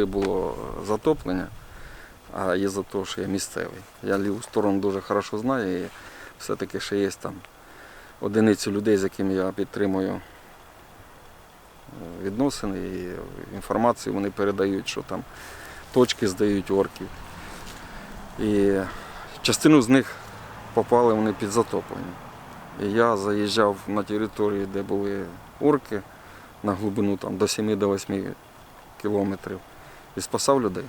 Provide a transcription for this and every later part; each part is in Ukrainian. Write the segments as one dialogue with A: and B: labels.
A: коли було затоплення, а є за те, що я місцевий. Я ліву сторону дуже хорошо знаю і все-таки ще є там одиниці людей, з якими я підтримую е, відносини і інформацію вони передають, що там точки здають орків. І частину з них попали вони під затоплення. І я заїжджав на територію, де були орки на глибину там, до 7-8 кілометрів і спасав людей.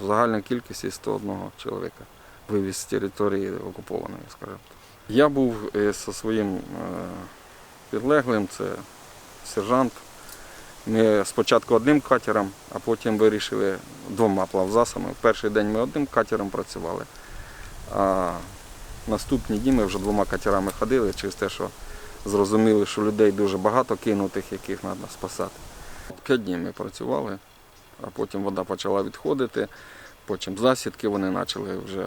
A: В загальній кількості 101 чоловіка вивіз з території окупованої, скажімо. Я був е, зі своїм е, підлеглим, це сержант. Ми спочатку одним катером, а потім вирішили двома плавзасами. В перший день ми одним катером працювали, а наступні дні ми вже двома катерами ходили через те, що зрозуміли, що людей дуже багато кинутих, яких треба спасати. П'ять днів ми працювали, а потім вода почала відходити, потім засідки вони почали вже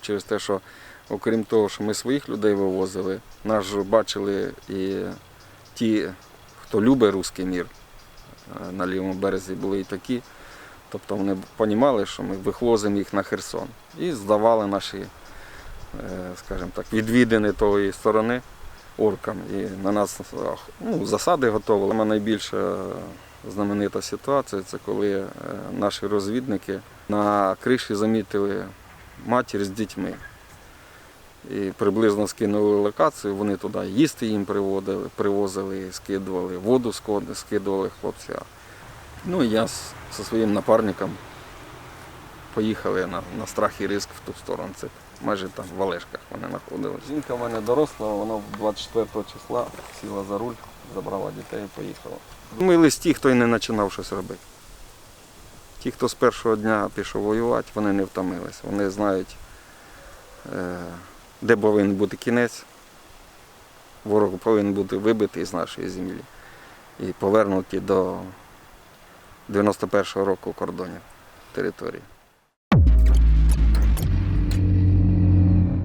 A: через те, що окрім того, що ми своїх людей вивозили, нас же бачили і ті, хто любить русський мір. Е, На лівому березі були і такі. Тобто вони розуміли, що ми вихлозимо їх на Херсон. І здавали наші, е, скажімо так, відвідини тої сторони оркам. І на нас ну, засади готували. Саме найбільша знаменита ситуація це коли е, наші розвідники на криші замітили матір з дітьми. І приблизно скинули локацію, вони туди їсти їм приводили, привозили, скидували, воду скидували хлопця. Ну і я зі своїм напарником поїхали на, на страх і риск в ту сторону. Це майже там в Олешках вони знаходилися. Жінка в мене доросла, вона 24 числа сіла за руль, забрала дітей і поїхала. Мились ті, хто й не починав щось робити. Ті, хто з першого дня пішов воювати, вони не втомились. Вони знають, е, де повинен бути кінець. Ворог повинен бути вибитий з нашої землі і повернуті до 91-го року кордонів території.